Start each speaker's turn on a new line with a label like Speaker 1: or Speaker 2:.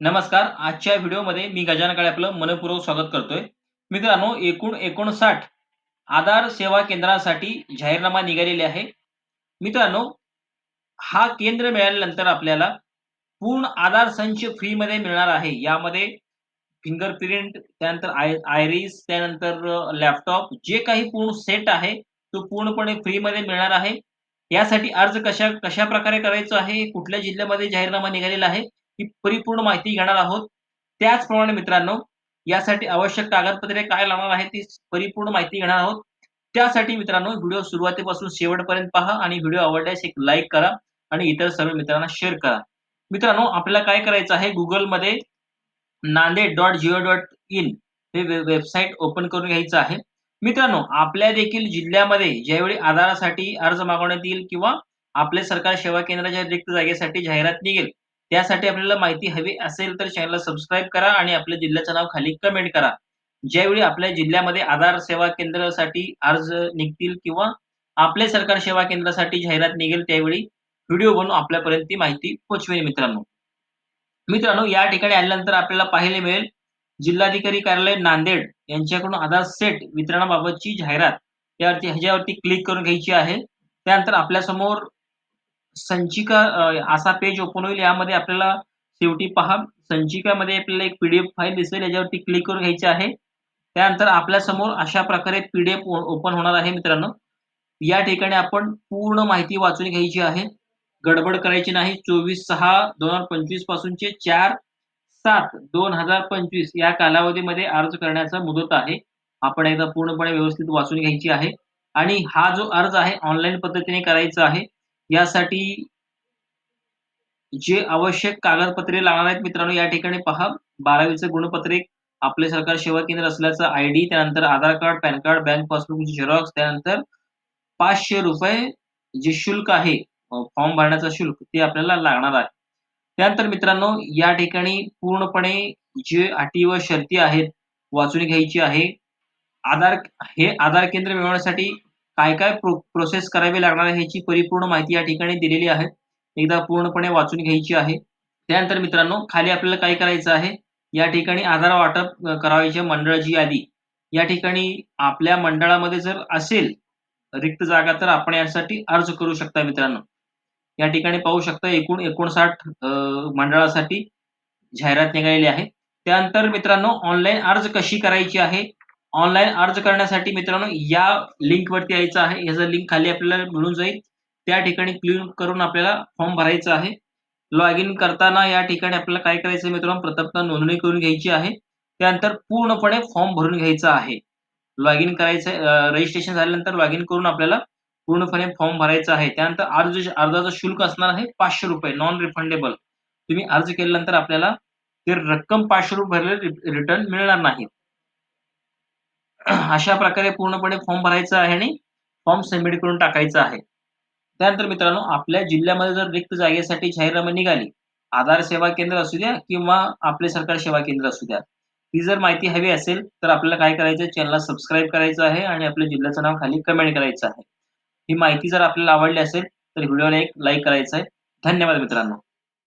Speaker 1: नमस्कार आजच्या व्हिडिओमध्ये मी गजानन काळे आपलं मनपूर्वक स्वागत करतोय. मित्रांनो एकूण एकोणसाठ आधार सेवा केंद्रांसाठी जाहीरनामा निघालेले आहे. मित्रांनो हा केंद्र मिळाल्यानंतर आपल्याला पूर्ण आधार संच फ्रीमध्ये मिळणार आहे. यामध्ये फिंगरप्रिंट त्यानंतर आय आयरिस त्यानंतर लॅपटॉप जे काही पूर्ण सेट आहे तो पूर्णपणे फ्रीमध्ये मिळणार आहे. यासाठी अर्ज कशा कशा प्रकारे करायचा आहे? कुठल्या जिल्ह्यामध्ये जाहीरनामा निघालेला आहे? ही परिपूर्ण माहिती घेणार आहोत. त्याचप्रमाणे मित्रांनो यासाठी आवश्यक कागदपत्रे काय लागणार आहे ती परिपूर्ण माहिती घेणार आहोत. त्यासाठी मित्रांनो व्हिडिओ सुरुवातीपासून शेवटपर्यंत पहा आणि व्हिडिओ आवडल्यास एक लाईक करा आणि इतर सर्व मित्रांना शेअर करा. मित्रांनो आपल्याला काय करायचं आहे? गुगलमध्ये Nanded dot jio dot in हे वेबसाईट ओपन करून घ्यायचं आहे. मित्रांनो आपल्या देखील जिल्ह्यामध्ये ज्यावेळी आधारासाठी अर्ज मागवण्यात येईल किंवा आपले सरकार सेवा केंद्राच्या रिक्त जागेसाठी जाहिरात निघेल त्यासाठी आपल्याला माहिती हवी असेल तर चॅनलला सबस्क्राईब करा आणि आपल्या जिल्ह्याचं नाव खाली कमेंट करा. ज्यावेळी आपल्या जिल्ह्यामध्ये आधार सेवा केंद्रासाठी अर्ज निघतील किंवा आपल्या सरकार सेवा केंद्रासाठी जाहिरात निघेल त्यावेळी व्हिडिओ बनवून आपल्यापर्यंत ती माहिती पोचवेल मित्रांनो. मित्रांनो या ठिकाणी आल्यानंतर आपल्याला पाहायला मिळेल जिल्हाधिकारी कार्यालय नांदेड यांच्याकडून आधार सेट वितरणाबाबतची जाहिरात त्यावरती ह्याच्यावरती क्लिक करून घ्यायची आहे. त्यानंतर आपल्यासमोर संचिका असा पेज ओपन होईल यामध्ये आपल्याला शेवटी पहा संचिकामध्ये आपल्याला एक पीडीएफ फाईल दिसेल याच्यावरती क्लिक करून घ्यायची आहे. त्यानंतर आपल्यासमोर अशा प्रकारे पीडीएफ ओपन होणार आहे मित्रांनो. या ठिकाणी आपण पूर्ण माहिती वाचून घ्यायची आहे. गडबड करायची नाही. चोवीस सहा दोन हजार पंचवीस पासूनचे चार सात दोन हजार पंचवीस या कालावधीमध्ये अर्ज करण्याचा मुदत आहे. आपण एकदा पूर्णपणे व्यवस्थित वाचून घ्यायची आहे. आणि हा जो अर्ज आहे ऑनलाईन पद्धतीने करायचा आहे. यासाठी जे आवश्यक कागदपत्रे लागणार आहेत मित्रांनो या ठिकाणी पहा. बारावीचं गुणपत्रिक आपले सरकार सेवा केंद्र असल्याचं आय डी त्यानंतर Aadhaar card PAN card bank पासबुकचे झेरॉक्स त्यानंतर पाचशे रुपये जे शुल्क आहे फॉर्म भरण्याचं शुल्क ते आपल्याला लागणार आहे. त्यानंतर मित्रांनो या ठिकाणी पूर्णपणे जे अटी व शर्ती आहेत वाचून घ्यायची आहे. आधार हे आधार केंद्र मिळवण्यासाठी काय काय प्रो प्रोसेस करावी लागणार आहे ह्याची परिपूर्ण माहिती या ठिकाणी दिलेली आहे. एकदा पूर्णपणे वाचून घ्यायची आहे. त्यानंतर मित्रांनो खाली आपल्याला काय करायचं आहे? या ठिकाणी आधार वाटप करावायची मंडळाची यादी. या ठिकाणी आपल्या मंडळामध्ये जर असेल रिक्त जागा तर आपण यासाठी अर्ज करू शकता मित्रांनो. या ठिकाणी पाहू शकता एकूण एकोणसाठ मंडळासाठी जाहिरात निघालेली आहे. त्यानंतर मित्रांनो ऑनलाईन अर्ज कशी करायची आहे? ऑनलाईन अर्ज करण्यासाठी मित्रांनो या लिंक वरती यायचं आहे. याचा लिंक खाली आपल्याला मिळून जाईल. त्या ठिकाणी क्लिक करून आपल्याला फॉर्म भरायचा आहे. लॉग इन करताना या ठिकाणी आपल्याला काय करायचं मित्रांनो प्रथमतः नोंदणी करून घ्यायची आहे. त्यानंतर पूर्णपणे फॉर्म भरून घ्यायचा आहे. लॉग इन करायचं रजिस्ट्रेशन झाल्यानंतर लॉग इन करून आपल्याला पूर्णपणे फॉर्म भरायचा आहे. त्यानंतर अर्ज अर्जाचं शुल्क असणार आहे पाचशे रुपये नॉन रिफंडेबल तुम्ही अर्ज केल्यानंतर आपल्याला ते रक्कम पाचशे रुपये भरले रिटर्न मिळणार नाही. अशा प्रकारे पूर्णपणे फॉर्म भरायचा आहे आणि फॉर्म सबमिट करून टाकायचा आहे. त्यानंतर मित्रांनो आपल्या जिल्ह्यामध्ये जर रिक्त जागेसाठी जाहीरनामा निघाली आधार सेवा केंद्र असू द्या किंवा आपले सरकार सेवा केंद्र असू द्या ती जर माहिती हवी असेल तर आपल्याला काय करायचं चॅनलला सबस्क्राईब करायचं आहे आणि आपल्या जिल्ह्याचं नाव खाली कमेंट करायचं आहे. ही माहिती जर आपल्याला आवडली असेल तर व्हिडिओला एक लाईक करायचं आहे. धन्यवाद मित्रांनो.